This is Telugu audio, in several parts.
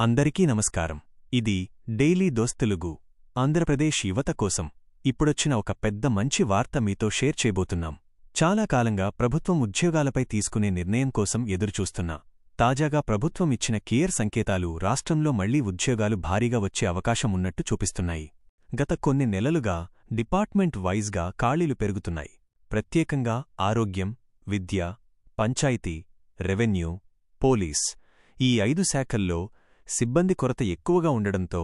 అందరికీ నమస్కారం. ఇది డైలీ దోస్తెలుగు ఆంధ్రప్రదేశ్ యువత కోసం ఇప్పుడొచ్చిన ఒక పెద్ద మంచి వార్త మీతో షేర్ చేయబోతున్నాం. చాలా కాలంగా ప్రభుత్వం ఉద్యోగాలపై తీసుకునే నిర్ణయం కోసం ఎదురుచూస్తున్నా తాజాగా ప్రభుత్వం ఇచ్చిన కేర్ సంకేతాలు రాష్ట్రంలో మళ్ళీ ఉద్యోగాలు భారీగా వచ్చే అవకాశం ఉన్నట్టు చూపిస్తున్నాయి. గత కొన్ని నెలలుగా డిపార్ట్మెంట్ వైజ్గా ఖాళీలు పెరుగుతున్నాయి. ప్రత్యేకంగా ఆరోగ్యం విద్య పంచాయతీ రెవెన్యూ పోలీస్ ఈ ఐదు శాఖల్లో సిబ్బంది కొరత ఎక్కువగా ఉండడంతో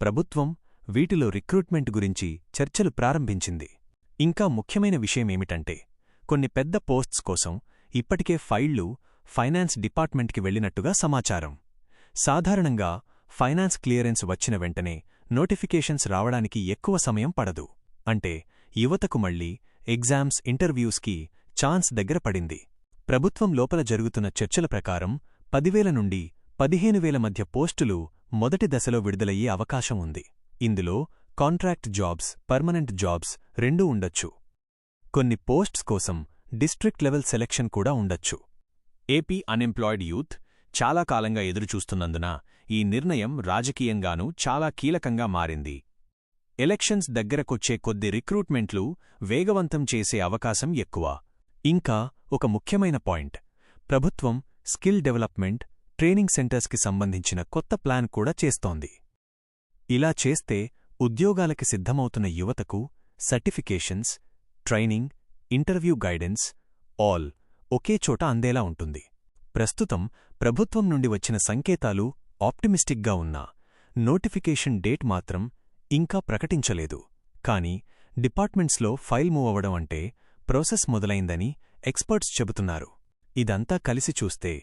ప్రభుత్వం వీటిలో రిక్రూట్మెంట్ గురించి చర్చలు ప్రారంభించింది. ఇంకా ముఖ్యమైన విషయమేమిటంటే కొన్ని పెద్ద పోస్ట్స్ కోసం ఇప్పటికే ఫైళ్ళు ఫైనాన్స్ డిపార్ట్మెంట్కి వెళ్ళినట్టుగా సమాచారం. సాధారణంగా ఫైనాన్స్ క్లియరెన్స్ వచ్చిన వెంటనే నోటిఫికేషన్స్ రావడానికి ఎక్కువ సమయం పడదు. అంటే యువతకు మళ్ళీ ఎగ్జామ్స్ ఇంటర్వ్యూస్కి ఛాన్స్ దగ్గర పడింది. ప్రభుత్వం లోపల జరుగుతున్న చర్చల ప్రకారం పదివేల నుండి పదిహేను వేల మధ్య పోస్టులు మొదటి దశలో విడుదలయ్యే అవకాశం ఉంది. ఇందులో కాంట్రాక్ట్ జాబ్స్ పర్మనెంట్ జాబ్స్ రెండూ ఉండొచ్చు. కొన్ని పోస్ట్స్ కోసం డిస్ట్రిక్ట్ లెవెల్ సెలెక్షన్ కూడా ఉండొచ్చు. ఏపీ అన్ఎంప్లాయిడ్ యూత్ చాలా కాలంగా ఎదురుచూస్తున్నందున ఈ నిర్ణయం రాజకీయంగానూ చాలా కీలకంగా మారింది. ఎలక్షన్స్ దగ్గరకొచ్చే కొద్ది రిక్రూట్మెంట్లు వేగవంతం చేసే అవకాశం ఎక్కువ. ఇంకా ఒక ముఖ్యమైన పాయింట్. ప్రభుత్వం స్కిల్ డెవలప్మెంట్ ట్రైనింగ్ సెంటర్స్కి సంబంధించిన కొత్త ప్లాన్ కూడా చేస్తోంది. ఇలా చేస్తే ఉద్యోగాలకి సిద్ధమవుతున్న యువతకు certifications training interview guidance all ఒకే చోట అందేలా ఉంటుంది. ప్రస్తుతం ప్రభుత్వం నుండి వచ్చిన సంకేతాలు ఆప్టిమిస్టిక్గా ఉన్నా నోటిఫికేషన్ డేట్ మాత్రం ఇంకా ప్రకటించలేదు. కానీ డిపార్ట్మెంట్స్లో ఫైల్ మూవ్ అవ్వడం అంటే ప్రాసెస్ మొదలైందని ఎక్స్పర్ట్స్ చెబుతున్నారు. ఇదంతా కలిసి చూస్తే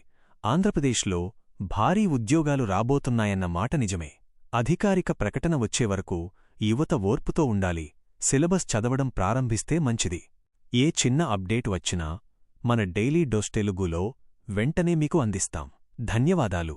ఆంధ్రప్రదేశ్లో భారీ ఉద్యోగాలు రాబోతున్నాయన్న మాట నిజమే. అధికారిక ప్రకటన వచ్చే వరకు యువత ఓర్పుతో ఉండాలి. సిలబస్ చదవడం ప్రారంభిస్తే మంచిది. ఏ చిన్న అప్డేట్ వచ్చినా మన డైలీ డోస్ తెలుగులో వెంటనే మీకు అందిస్తాం. ధన్యవాదాలు.